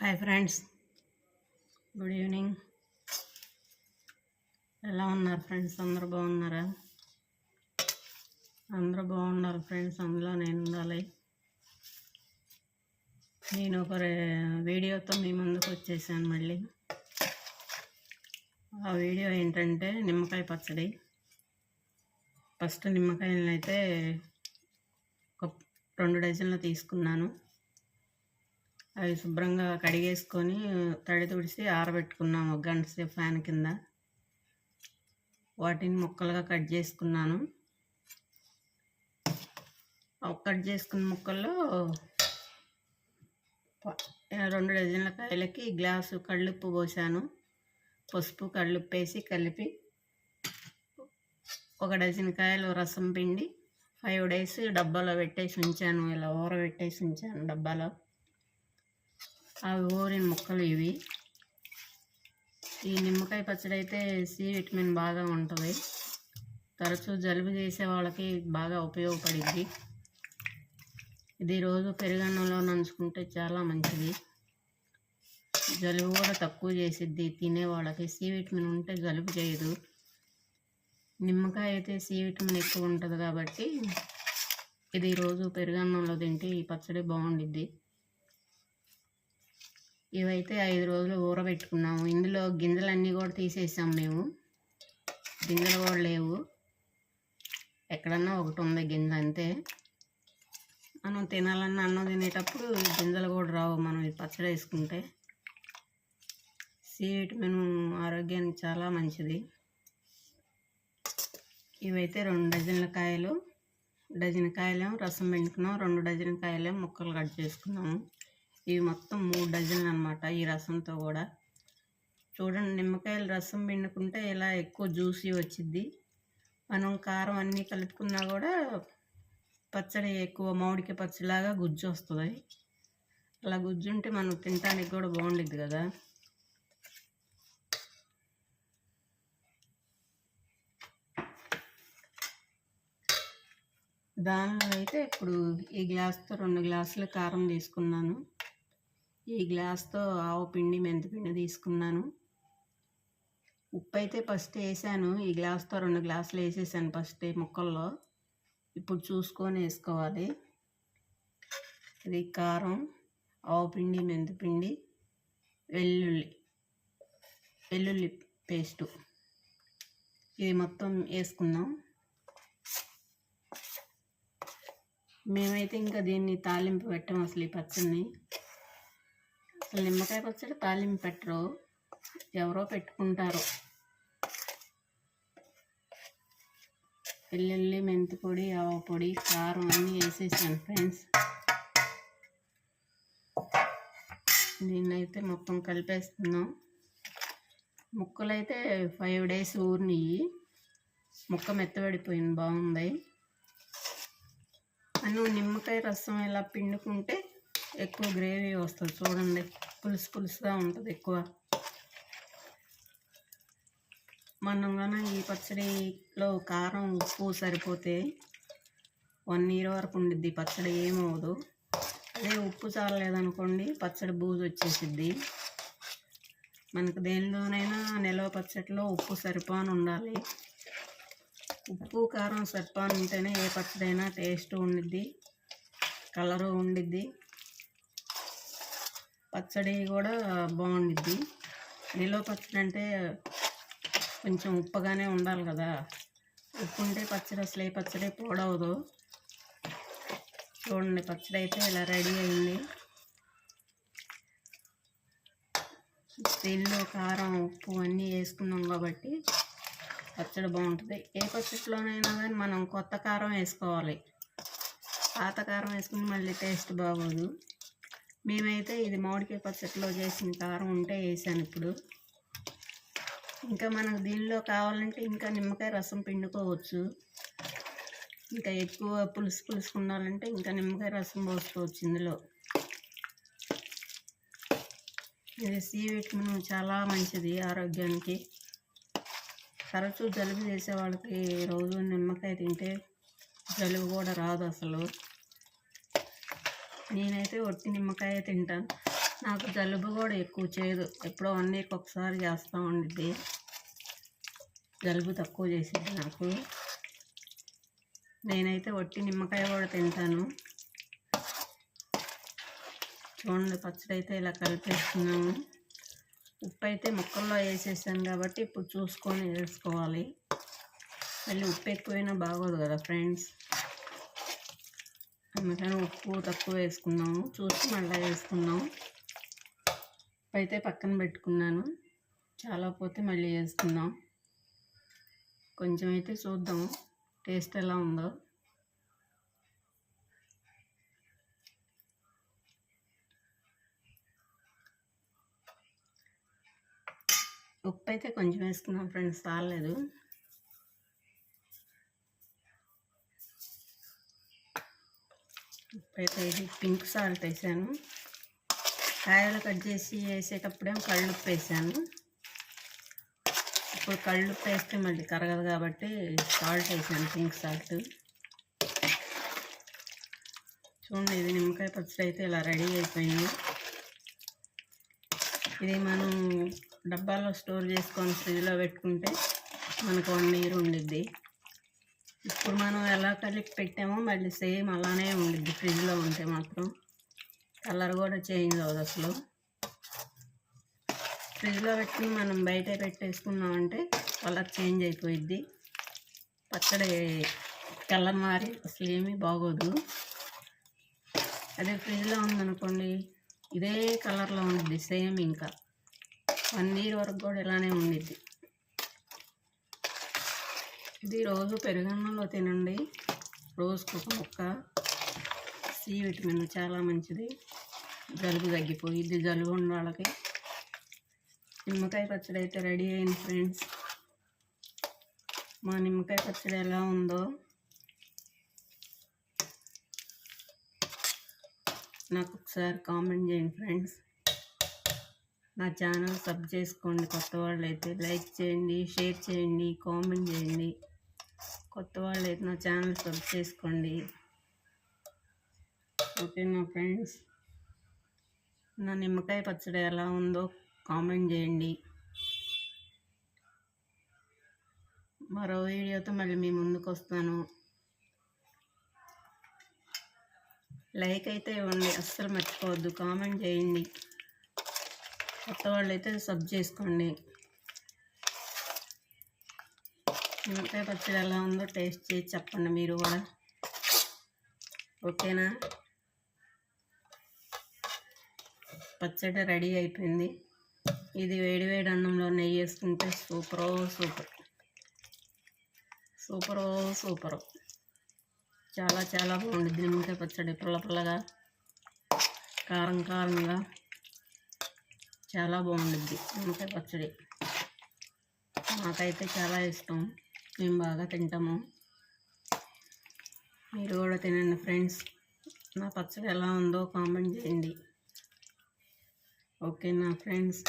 Hi friends good evening ఎలా ఉన్నారు friends అందరూ బాగున్నారా? అందరూ బాగున్నారు ఫ్రెండ్స్ అందులో నేను ఉండాలి. నేను ఒక రే- వీడియోతో మీ ముందుకు వచ్చేసాను మళ్ళీ. ఆ వీడియో ఏంటంటే నిమ్మకాయ పచ్చడి. ఫస్ట్ నిమ్మకాయలను అయితే ఒక రెండు డజన్లు తీసుకున్నాను. అవి శుభ్రంగా కడిగేసుకొని తడి తుడిసి ఆరబెట్టుకున్నాము ఒక గంట సేపు ఫ్యాన్ కింద. వాటిని ముక్కలుగా కట్ చేసుకున్నాను. కట్ చేసుకున్న ముక్కల్లో రెండు డజన్ల కాయలకి గ్లాసు కళ్ళుప్పు పోసాను. పసుపు కళ్ళుప్పు వేసి కలిపి ఒక డజన్ కాయలు రసం పిండి ఫైవ్ డేస్ డబ్బాలో పెట్టేసి ఉంచాను. ఇలా ఊర పెట్టేసి ఉంచాను డబ్బాలో. అవి ఊరిన ముక్కలు ఇవి. ఈ నిమ్మకాయ పచ్చడి అయితే సి విటమిన్ బాగా ఉంటుంది. తరచూ జలుబు చేసే వాళ్ళకి బాగా ఉపయోగపడిద్ది. ఇది రోజు పెరుగన్నంలో నంచుకుంటే చాలా మంచిది. జలుబు కూడా తక్కువ చేసిద్ది తినే వాళ్ళకి. సి విటమిన్ ఉంటే జలుబు చేయదు. నిమ్మకాయ అయితే సి విటమిన్ ఎక్కువ ఉంటుంది కాబట్టి ఇది రోజు పెరుగన్నంలో తింటే ఈ పచ్చడి బాగుండిద్ది. ఇవైతే ఐదు రోజులు ఊరబెట్టుకున్నాము. ఇందులో గింజలన్నీ కూడా తీసేసాం మేము. గింజలు కూడా లేవు. ఎక్కడన్నా ఒకటి ఉంది గింజ అంతే. మనం తినాలన్న అన్నం తినేటప్పుడు గింజలు కూడా రావు మనం ఇది పచ్చడి వేసుకుంటే. సి విటమిన్ ఆరోగ్యానికి చాలా మంచిది. ఇవైతే రెండు డజన్ల కాయలు. డజన్ కాయలేం రసం పెండుకున్నాం. రెండు డజన్ కాయలేం ముక్కలు కట్ చేసుకున్నాము. ఇవి మొత్తం మూడు డజన్లు అనమాట ఈ రసంతో కూడా. చూడండి నిమ్మకాయలు రసం పిండుకుంటే ఇలా ఎక్కువ జ్యూసీ వచ్చిద్ది. మనం కారం అన్నీ కలుపుకున్నా కూడా పచ్చడి ఎక్కువ మామిడికాయ పచ్చడిలాగా గుజ్జు వస్తుంది. అలా గుజ్జు ఉంటే మనం తినడానికి కూడా బాగుండిద్ది కదా. దానిలో అయితే ఇప్పుడు ఈ గ్లాస్తో రెండు గ్లాసులు కారం తీసుకున్నాను. ఈ గ్లాస్తో ఆవు పిండి మెంతిపిండి తీసుకున్నాను. ఉప్పు అయితే ఫస్ట్ వేసాను. ఈ గ్లాస్తో రెండు గ్లాసులు వేసేసాను ఫస్ట్ ముక్కల్లో. ఇప్పుడు చూసుకొని వేసుకోవాలి. ఇది కారం ఆవు పిండి మెంతిపిండి వెల్లుల్లి వెల్లుల్లి పేస్టు. ఇది మొత్తం వేసుకుందాం. మేమైతే ఇంకా దీన్ని తాలింపు పెట్టాం అసలు ఈ పచ్చడిని. అసలు నిమ్మకాయ పచ్చడి తాలింపు పెట్టరు. ఎవరో పెట్టుకుంటారు. వెల్లుల్లి మెంతి పొడి ఆవ పొడి కారం అన్నీ వేసేసాను ఫ్రెండ్స్. దీన్నైతే మొత్తం కలిపేస్తున్నాం. ముక్కలైతే ఫైవ్ డేస్ ఊరినాయి. ముక్క మెత్తబడిపోయింది బాగుంది. అను నిమ్మకాయ రసం ఇలా పిండుకుంటే ఎక్కువ గ్రేవీ వస్తుంది చూడండి. పులుసు పులుసుగా ఉంటుంది ఎక్కువ. మనం కానీ ఈ పచ్చడిలో కారం ఉప్పు సరిపోతే వన్ ఇయర్ వరకు ఉండిద్ది. పచ్చడి ఏమవదు అదే ఉప్పు చాలలేదనుకోండి పచ్చడి బూజు వచ్చేసిద్ది. మనకు దేనిలోనైనా నిలవ పచ్చడిలో ఉప్పు సరిపోని ఉండాలి. ఉప్పు కారం సరిపోని ఉంటేనే ఏ పచ్చడైనా టేస్ట్ ఉండిద్ది కలరు ఉండిద్ది. పచ్చడి కూడా బాగుండిద్ది. నిల్వ పచ్చడి అంటే కొంచెం ఉప్పగానే ఉండాలి కదా. ఉప్పు ఉంటే పచ్చడి అసలు ఏ పచ్చడి పోడవదు. చూడండి పచ్చడి అయితే ఇలా రెడీ అయింది. తెల్లు కారం ఉప్పు అన్నీ వేసుకున్నాం కాబట్టి పచ్చడి బాగుంటుంది. ఏ పచ్చడిలోనైనా కానీ మనం కొత్త కారం వేసుకోవాలి. పాత కారం వేసుకుని మళ్ళీ టేస్ట్ బాగోదు. మేమైతే ఇది మామిడికాయ పచ్చట్లో చేసిన కారం ఉంటే వేసాను ఇప్పుడు. ఇంకా మనకు దీనిలో కావాలంటే ఇంకా నిమ్మకాయ రసం పిండుకోవచ్చు. ఇంకా ఎక్కువ పులుసు పులుసు ఉండాలంటే ఇంకా నిమ్మకాయ రసం పోసుకోవచ్చు ఇందులో. ఇది సి విటమిన్ చాలా మంచిది ఆరోగ్యానికి. తరచూ జలుబు చేసే వాళ్ళకి రోజు నిమ్మకాయ తింటే జలుబు కూడా రాదు అసలు. నేనైతే ఒట్టి నిమ్మకాయ తింటాను. నాకు జలుబు కూడా ఎక్కువ చేయదు. ఎప్పుడో వన్ వీక్ ఒకసారి చేస్తూ ఉండిద్ది. జలుబు తక్కువ చేసింది నాకు. నేనైతే వట్టి నిమ్మకాయ కూడా తింటాను. చూడండి పచ్చడి అయితే ఇలా కలిపేస్తున్నాము ఉప్పు అయితే ముక్కల్లో వేసేసాను కాబట్టి ఇప్పుడు చూసుకొని వేసుకోవాలి. మళ్ళీ ఉప్పు ఎక్కువైనా బాగోదు కదా ఫ్రెండ్స్. అందుకని ఉప్పు తక్కువ వేసుకున్నాము. చూసి మళ్ళీ వేసుకున్నాము. ఉప్పు అయితే పక్కన పెట్టుకున్నాను. చాలా పోతే మళ్ళీ వేసుకుందాం. కొంచెం అయితే చూద్దాం. టేస్ట్ ఎలా ఉందో. ఉప్పు అయితే కొంచెం వేసుకున్నాం ఫ్రెండ్స్ చాలేదు ఉప్పు ఇది పింక్ సాల్ట్ వేసాను. కాయలు కట్ చేసి వేసేటప్పుడేమో కళ్ళుప్పు వేసాను. ఇప్పుడు కళ్ళుప్పు వేస్తే మళ్ళీ కరగదు కాబట్టి సాల్ట్ వేసాను పింక్ సాల్ట్. చూడండి ఇది నిమ్మకాయ పచ్చడి అయితే ఇలా రెడీ అయిపోయింది. ఇది మనం డబ్బాలో స్టోర్ చేసుకొని ఫ్రిడ్జ్లో పెట్టుకుంటే మనకు వన్ ఇయర్ ఉండిద్ది. ఇప్పుడు మనం ఎలా కలిపి పెట్టామో మళ్ళీ సేమ్ అలానే ఉండిద్ది ఫ్రిడ్జ్లో ఉంటే మాత్రం. కలర్ కూడా చేంజ్ అవ్వదు అసలు. ఫ్రిడ్జ్లో పెట్టి మనం బయట పెట్టేసుకున్నామంటే కలర్ చేంజ్ అయిపోయిద్ది. పచ్చడి కలర్ మారి అసలు ఏమీ బాగోదు. అదే ఫ్రిడ్జ్లో ఉందనుకోండి ఇదే కలర్లో ఉండిద్ది సేమ్ ఇంకా. వన్ ఇయర్ వరకు కూడా ఇలానే ఉండిద్ది. ఇది రోజు పెరుగన్నంలో తినండి. రోజుకు ఒక ముక్క. సి విటమిన్ చాలా మంచిది. జలుబు తగ్గిపోయిద్ది జలుబు ఉన్న వాళ్ళకి. నిమ్మకాయ పచ్చడి అయితే రెడీ అయింది ఫ్రెండ్స్. మా నిమ్మకాయ పచ్చడి ఎలా ఉందో నాకు ఒకసారి కామెంట్ చేయండి ఫ్రెండ్స్. నా ఛానల్ సబ్ చేసుకోండి కొత్త వాళ్ళు అయితే లైక్ చేయండి షేర్ చేయండి కామెంట్ చేయండి. కొత్త వాళ్ళు అయితే నా ఛానల్ సబ్ చేసుకోండి. ఓకే నా ఫ్రెండ్స్ నా నిమ్మకాయ పచ్చడి ఎలా ఉందో కామెంట్ చేయండి. మరో వీడియోతో మళ్ళీ మీ ముందుకు వస్తాను. లైక్ అయితే ఇవ్వండి అస్సలు మర్చిపోవద్దు కామెంట్ చేయండి. కొత్త వాళ్ళు అయితే సబ్ చేసుకోండి. నిమ్మకాయ పచ్చడి ఎలా ఉందో టేస్ట్ చేసి చెప్పండి మీరు కూడా. ఓకేనా? పచ్చడి రెడీ అయిపోయింది. ఇది వేడి వేడి అన్నంలో నెయ్యి వేసుకుంటే సూపరో సూపర్. సూపరో సూపర్. చాలా చాలా బాగుంటుంది నిమ్మకాయ పచ్చడి పుల్ల పుల్లగా కారం కారంగా. చాలా బాగుంటుంది నిమ్మకాయ పచ్చడి. నాకైతే చాలా ఇష్టం. మేము బాగా తింటాము. మీరు కూడా తినండి ఫ్రెండ్స్. నా పచ్చడి ఎలా ఉందో కామెంట్ చేయండి. ఓకే నా ఫ్రెండ్స్?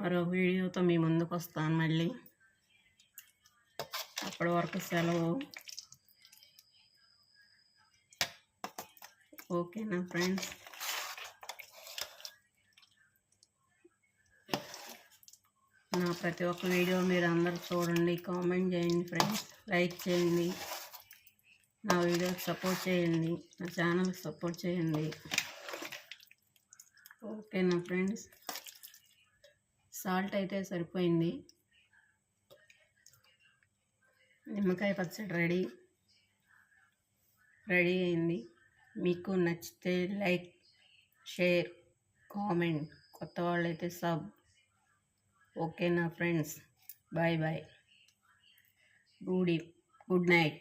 మరో వీడియోతో మీ ముందుకు వస్తాను మళ్ళీ. అప్పటి వరకు సెలవు. ఓకేనా ఫ్రెండ్స్? నా ప్రతి ఒక్క వీడియో మీరు అందరు చూడండి కామెంట్ చేయండి ఫ్రెండ్స్ లైక్ చేయండి. నా వీడియోకి సపోర్ట్ చేయండి నా ఛానల్కి సపోర్ట్ చేయండి. ఓకేనా ఫ్రెండ్స్? సాల్ట్ అయితే సరిపోయింది. నిమ్మకాయ పచ్చడి రెడీ. రెడీ అయింది. మీకు నచ్చితే లైక్ షేర్ కామెంట్. కొత్త వాళ్ళైతే సబ్ ఓకేనా friends bye bye good good night